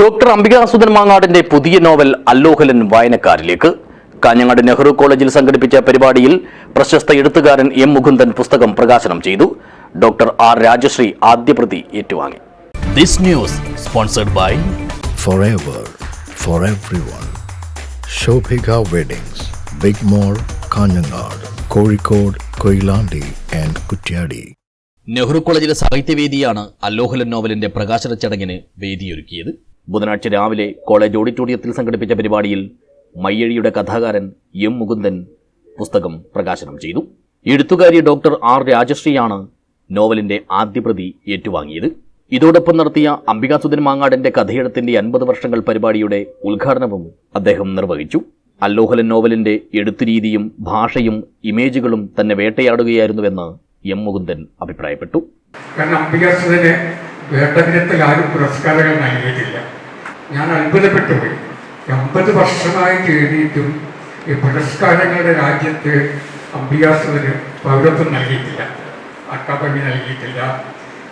Doctor അംബികാസുദൻ മാങ്ങാടിന്റെ പുതിയ novel Allohalan വായനക്കാരിലേക്ക്. കാഞ്ഞങ്ങാട് നെഹ്റു കോളേജിൽ സംഘടിപ്പിച്ച പരിപാടിയിൽ പ്രശസ്ത എഴുത്തുകാരൻ എം മുകുന്ദൻ പുസ്തകം പ്രകാശനം ചെയ്തു. ഡോക്ടർ ആർ രാജശ്രീ ആദ്യപ്രതി ഏറ്റുവാങ്ങി. This news sponsored by forever for everyone. Shobhika Weddings, Big mall Kanhangad Kozhikode Koilandi and Kuttiadi Nehru കോളേജിലെ സാഹിത്യവേദിയാണ് അല്ലോഹലൻ നോവലിന്റെ പ്രകാശന ചടങ്ങിന് വേദിയൊരുക്കിയത്. ബുധനാഴ്ച രാവിലെ കോളേജ് ഓഡിറ്റോറിയത്തിൽ സംഘടിപ്പിച്ച പരിപാടിയിൽ മയ്യഴിയുടെ കഥാകാരൻ എം മുകുന്ദൻ പുസ്തകം പ്രകാശനം ചെയ്തു. എഴുത്തുകാരി ഡോക്ടർ ആർ രാജശ്രീയാണ് നോവലിന്റെ ആദ്യപ്രതി ഏറ്റുവാങ്ങിയത്. ഇതോടൊപ്പം നടത്തിയ അംബികാസുധൻ മാങ്ങാടന്റെ കഥയെഴുത്തിന്റെ അൻപത് വർഷങ്ങൾ പരിപാടിയുടെ ഉദ്ഘാടനവും അദ്ദേഹം നിർവഹിച്ചു. അല്ലോഹലൻ നോവലിന്റെ എഴുത്തുരീതിയും ഭാഷയും ഇമേജുകളും തന്നെ വേട്ടയാടുകയായിരുന്നുവെന്ന് എം മുകുന്ദൻ അഭിപ്രായപ്പെട്ടു. കാരണം അംബികാസുധന് വേട്ടദിനത്തിൽ ആരും പുരസ്കാരങ്ങൾ നൽകിയിട്ടില്ല. ഞാൻ അത്ഭുതപ്പെട്ടു. പോയി വർഷമായി തേടിയിട്ടും ഈ പുരസ്കാരങ്ങളുടെ രാജ്യത്ത് അഭ്യാസത്തിന് പൗരത്വം നൽകിയിട്ടില്ല അക്കാദമി നൽകിയിട്ടില്ല.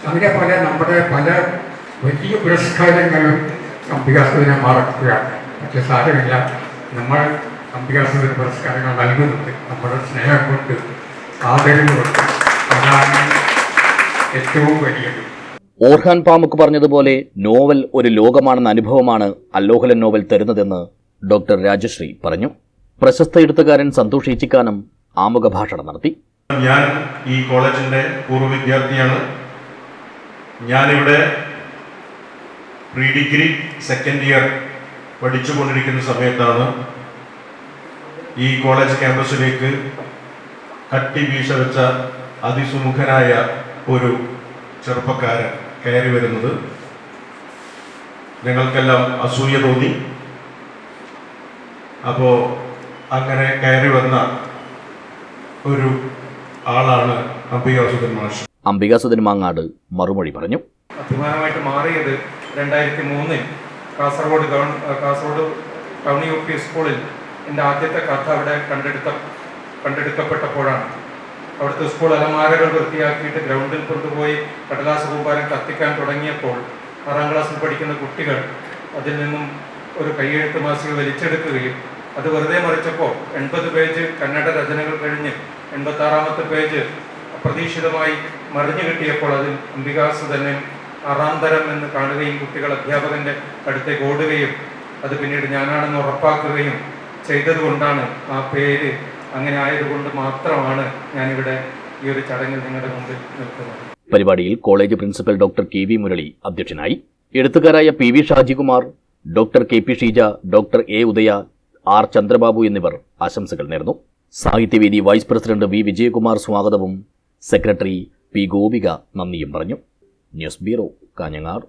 അങ്ങനെ പല നമ്മുടെ പല വലിയ പുരസ്കാരങ്ങളും അഭ്യാസത്തിനെ മറക്കുകയാണ്. പക്ഷെ സാരമില്ല നമ്മൾ അഭ്യാസത്തിന് പുരസ്കാരങ്ങൾ നൽകുന്നുണ്ട്. നമ്മുടെ സ്നേഹം കൊണ്ട് ആദരവ് കൊണ്ട് അതാണ് ഏറ്റവും വലിയത്. ഓർഹാൻ പാമുക്ക് പറഞ്ഞതുപോലെ നോവൽ ഒരു ലോകമാണെന്ന അനുഭവമാണ് അല്ലോഹലൻ നോവൽ തരുന്നതെന്ന് ഡോക്ടർ രാജശ്രീ പറഞ്ഞു. പ്രശസ്ത എഴുത്തുകാരൻ സന്തോഷ് ഈച്ചിക്കാനും ആമുഖ ഭാഷണം നടത്തി. ഞാൻ ഈ കോളേജിന്റെ പൂർവ വിദ്യാർത്ഥിയാണ്. ഞാനിവിടെ പ്രീ ഡിഗ്രി സെക്കൻഡ് ഇയർ പഠിച്ചുകൊണ്ടിരിക്കുന്ന സമയത്താണ് ഈ കോളേജ് ക്യാമ്പസിലേക്ക് കട്ടി വീശ വെച്ച അതിസുമുഖനായ ഒരു ചെറുപ്പക്കാരൻ കയറി വരുന്നത്. ഞങ്ങൾക്കെല്ലാം അസൂയ തോന്നി. അപ്പോൾ അങ്ങനെ കയറി വന്ന ഒരു ആളാണ് അംബികാസുധൻ മാഷ്. അംബികാസുധൻ മാങ്ങാട് മറുപടി പറഞ്ഞു. അഭിമാനമായിട്ട് മാറിയത് രണ്ടായിരത്തി മൂന്നിൽ കാസർഗോഡ് ഗവൺ കാസർഗോഡ് ടൗൺ യു പി സ്കൂളിൽ എന്റെ ആദ്യത്തെ കഥ അവിടെ കണ്ടെടുത്ത കണ്ടെടുക്കപ്പെട്ടപ്പോഴാണ്. അവിടുത്തെ സ്കൂൾ അലമാരകൾ വൃത്തിയാക്കിയിട്ട് ഗ്രൗണ്ടിൽ കൊണ്ടുപോയി കടലാസ് കൂമ്പാരം കത്തിക്കാൻ തുടങ്ങിയപ്പോൾ ആറാം ക്ലാസ്സിൽ പഠിക്കുന്ന കുട്ടികൾ അതിൽ നിന്നും ഒരു കൈയെഴുത്ത് മാസിക വലിച്ചെടുക്കുകയും അത് വെറുതെ മറിച്ചപ്പോൾ എൺപത് പേജ് കന്നഡ രചനകൾ കഴിഞ്ഞ് എൺപത്തി ആറാമത്തെ പേജ് അപ്രതീക്ഷിതമായി മറിഞ്ഞു കിട്ടിയപ്പോൾ അതിൽ അംബികാസ് തന്നെ ആറാം തരം എന്ന് കാണുകയും കുട്ടികൾ അധ്യാപകന്റെ അടുത്തേക്ക് ഓടുകയും അത് പിന്നീട് ഞാനാണെന്ന് ഉറപ്പാക്കുകയും ചെയ്തതുകൊണ്ടാണ് ആ പേര് അങ്ങനെ ആയതുകൊണ്ട് മാത്രമാണ് ഞാനിവിടെ ഈ ഒരു ചടങ്ങിൽ നിങ്ങളുടെ മുമ്പിൽ നിൽക്കുന്നത്. പരിപാടിയിൽ college principal doctor K V Murali അധ്യക്ഷനായി. എഴുത്തുകാരായ P V Shajikumar doctor K P Sheeja doctor A Udaya R Chandrababu എന്നിവർ ആശംസകൾ നേർന്നു. സാഹിത്യവേദി വൈസ് പ്രസിഡന്റ് വി വിജയകുമാർ സ്വാഗതവും സെക്രട്ടറി പി ഗോപിക നന്ദിയും പറഞ്ഞു. News bureau Kanhangad.